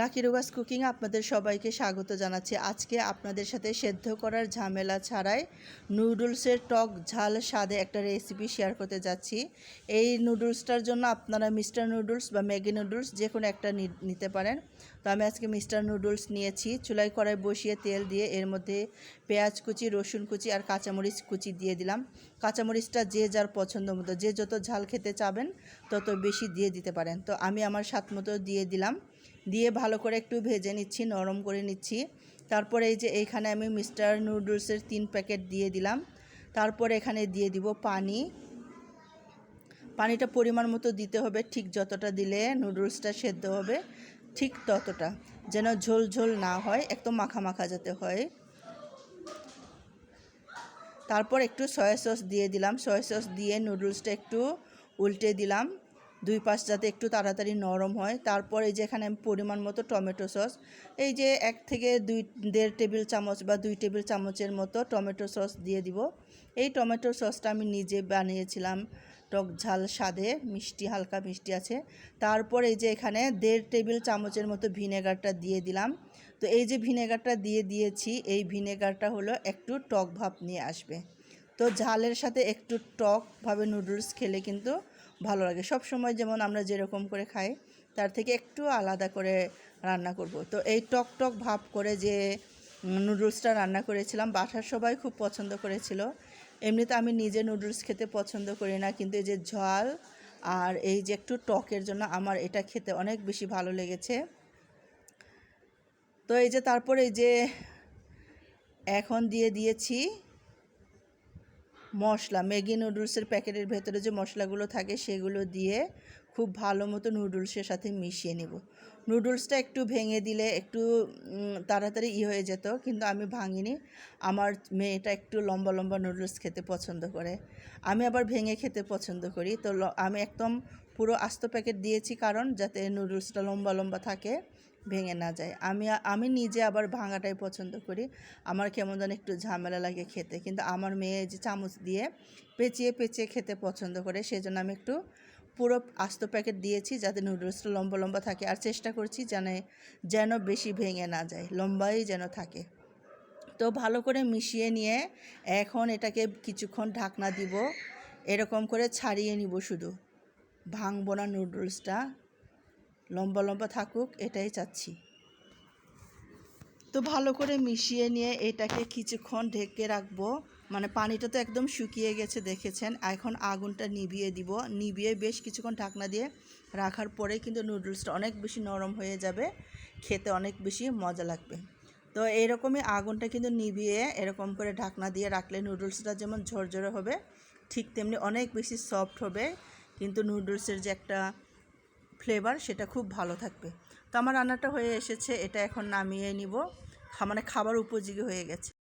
Lucky রোগাস cooking আপনাদের সবাইকে স্বাগত জানাচ্ছি। আজকে আপনাদের সাথে সেদ্ধ করার ঝামেলা ছাড়াই নুডলসের টক ঝাল স্বাদে একটা রেসিপি শেয়ার করতে যাচ্ছি। এই নুডলসটার জন্য আপনারা মিস্টার নুডলস বা ম্যাগি নুডলস যে কোনো একটা নিতে পারেন। তো আমি আজকে মিস্টার নুডলস নিয়েছি। চুলাই কড়াই বসিয়ে তেল দিয়ে এর মধ্যে পেঁয়াজ কুচি, রসুন কুচি আর কাঁচামরিচ কুচি দিয়ে দিলাম। কাঁচামরিচটা যে যার পছন্দ মতো, যে যত ঝাল খেতে চাবেন তত বেশি দিয়ে দিতে পারেন। তো আমি আমার স্বাদ মতো দিয়ে দিলাম। দিয়ে ভালো করে একটু ভেজে নিচ্ছি, নরম করে নিচ্ছি। তারপরে এই যে এইখানে আমি মিস্টার নুডলসের তিন প্যাকেট দিয়ে দিলাম। তারপরে এখানে দিয়ে দিব পানি। পানিটা পরিমাণ মতো দিতে হবে, ঠিক যতটা দিলে নুডলসটা সেদ্ধ হবে, ঠিক ততটা, যেন ঝোল ঝোল না হয়, একদম মাখা মাখা যাতে হয়। তারপর একটু সয়া সস দিয়ে দিলাম। সয়া সস দিয়ে নুডলসটা একটু উল্টে দিলাম। দুই পাশ যাতে একটু তাড়াতাড়ি নরম হয়। তারপর এই যে এখানে আমি পরিমাণ মতো টমেটো সস। এই যে এক থেকে দুই, দেড় টেবিল চামচ বা দুই টেবিল চামচের মতো টমেটো সস দিয়ে দিব। এই টমেটো সসটা আমি নিজে বানিয়েছিলাম টক ঝাল স্বাদে, মিষ্টি, হালকা মিষ্টি আছে। তারপর এই যে এখানে দেড় টেবিল চামচের মতো ভিনেগারটা দিয়ে দিলাম। তো এই যে ভিনেগারটা দিয়ে দিয়েছি, এই ভিনেগারটা হলো একটু টক ভাব নিয়ে আসবে। তো ঝালের সাথে একটু টকভাবে নুডলস খেলে কিন্তু ভালো লাগে। সব সময় যেমন আমরা যেরকম করে খাই, তার থেকে একটু আলাদা করে রান্না করব। তো এই টক টক ভাব করে যে নুডলসটা রান্না করেছিলাম, বাসার সবাই খুব পছন্দ করেছিল। এমনিতে আমি নিজে নুডলস খেতে পছন্দ করি না, কিন্তু এই যে ঝাল আর এই যে একটু টকের জন্য আমার এটা খেতে অনেক বেশি ভালো লেগেছে। তো এই যে তারপরে এই যে, এখন দিয়ে দিয়েছি মশলা, ম্যাগি নুডলসের প্যাকেটের ভেতরে যে মশলাগুলো থাকে সেগুলো দিয়ে খুব ভালো মতো নুডলসের সাথে মিশিয়ে নেব। নুডলসটা একটু ভেঙে দিলে একটু তাড়াতাড়ি ই হয়ে যেত, কিন্তু আমি ভাঙিনি। আমার মেয়েটা একটু লম্বা লম্বা নুডলস খেতে পছন্দ করে। আমি আবার ভেঙে খেতে পছন্দ করি। তো আমি একদম পুরো আস্ত প্যাকেট দিয়েছি কারণ যাতে নুডলসটা লম্বা লম্বা থাকে। ভেঙে না যায়। আমি আমি নিজে আবার ভাঙাটাই পছন্দ করি। আমার কেমন যেন একটু ঝামেলা লাগে খেতে। কিন্তু আমার মেয়ে যে চামচ দিয়ে পেঁচিয়ে পেঁচিয়ে খেতে পছন্দ করে, সেজন্য আমি একটু পুরো আস্ত প্যাকেট দিয়েছি যাতে নুডলসটা লম্বা লম্বা থাকে। আর চেষ্টা করছি যেন যেন বেশি ভেঙে না যায়, লম্বাই যেন থাকে। তো ভালো করে মিশিয়ে নিয়ে এখন এটাকে কিছুক্ষণ ঢাকনা দিব। এরকম করে ছাড়িয়ে নিব শুধু। ভাঙবো না নুডলসটা। লম্বা লম্বা থাকুক, এটাই চাচ্ছি। তো ভালো করে মিশিয়ে নিয়ে এটাকে কিছুক্ষণ ঢেকে রাখব। মানে পানিটা তো একদম শুকিয়ে গেছে, দেখেছেন? এখন আগুনটা নিভিয়ে দিব। নিভিয়ে বেশ কিছুক্ষণ ঢাকনা দিয়ে রাখার পরে কিন্তু নুডলসটা অনেক বেশি নরম হয়ে যাবে। খেতে অনেক বেশি মজা লাগবে। তো এরকমই আগুনটা কিন্তু নিভিয়ে এরকম করে ঢাকনা দিয়ে রাখলে নুডলসটা যেমন ঝরঝরে হবে, ঠিক তেমনি অনেক বেশি সফট হবে। কিন্তু নুডলসের যে একটা ফ্লেভার সেটা খুব ভালো থাকবে। তো আমার রান্নাটা হয়ে এসেছে, এটা এখন নামিয়ে নিব। মানে খাবার উপযোগী হয়ে গেছে।